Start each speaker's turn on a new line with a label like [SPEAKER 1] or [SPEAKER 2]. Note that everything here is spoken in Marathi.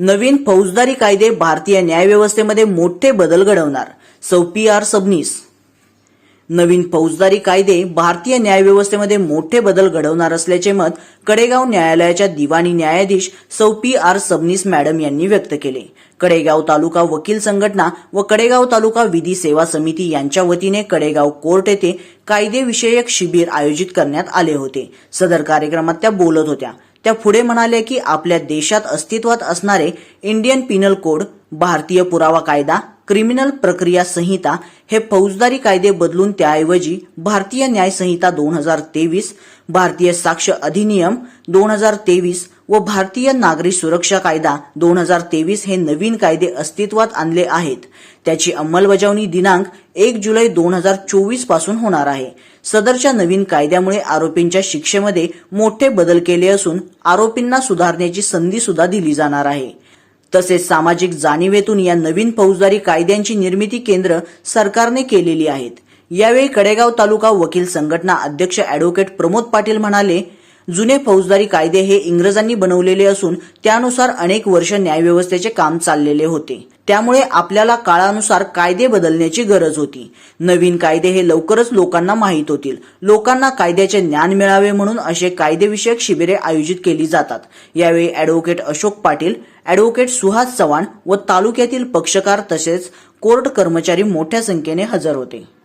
[SPEAKER 1] नवीन फौजदारी कायदे भारतीय न्यायव्यवस्थेमध्ये मोठे बदल घडवणार. सौ पी आर सबनीस. नवीन फौजदारी कायदे भारतीय न्यायव्यवस्थेमध्ये मोठे बदल घडवणार असल्याचे मत कडेगाव न्यायालयाच्या दिवाणी न्यायाधीश सौ पी आर सबनीस मॅडम यांनी व्यक्त केले. कडेगाव तालुका वकील संघटना व कडेगाव तालुका विधी सेवा समिती यांच्या वतीने कडेगाव कोर्ट येथे कायदेविषयक शिबिर आयोजित करण्यात आले होते. सदर कार्यक्रमात त्या बोलत होत्या. त्या पुढे म्हणाल्या की आपल्या देशात अस्तित्वात असणारे इंडियन पिनल कोड भारतीय पुरावा कायदा क्रिमिनल प्रक्रिया संहिता हे फौजदारी कायदे बदलून त्याऐवजी भारतीय न्याय संहिता दोन हजार तेवीस भारतीय साक्ष अधिनियम दोन हजार तेवीस व भारतीय नागरी सुरक्षा कायदा दोन हजार तेवीस हे नवीन कायदे अस्तित्वात आणले आहेत. त्याची अंमलबजावणी दिनांक एक जुलै दोन हजार चोवीसपासून होणार आहे. सदरच्या नवीन कायद्यामुळे आरोपींच्या शिक्षेमध्ये मोठे बदल केले असून आरोपींना सुधारण्याची संधी सुद्धा दिली जाणार आहे. तसेच सामाजिक जाणीवेतून या नवीन फौजदारी कायद्यांची निर्मिती केंद्र सरकारने केलेली आहेत. यावेळी कडेगाव तालुका वकील संघटना अध्यक्ष अॅडव्होकेट प्रमोद पाटील म्हणाले जुने फौजदारी कायदे हे इंग्रजांनी बनवलेले असून त्यानुसार अनेक वर्ष न्यायव्यवस्थेचे काम चाललेले होते. त्यामुळे आपल्याला काळानुसार कायदे बदलण्याची गरज होती. नवीन कायदे हे लवकरच लोकांना माहीत होतील. लोकांना कायद्याचे ज्ञान मिळावे म्हणून असे कायदेविषयक शिबिरे आयोजित केली जातात. यावेळी अॅडव्होकेट अशोक पाटील अॅडव्होकेट सुहास चव्हाण व तालुक्यातील पक्षकार तसेच कोर्ट कर्मचारी मोठ्या संख्येने हजर होते.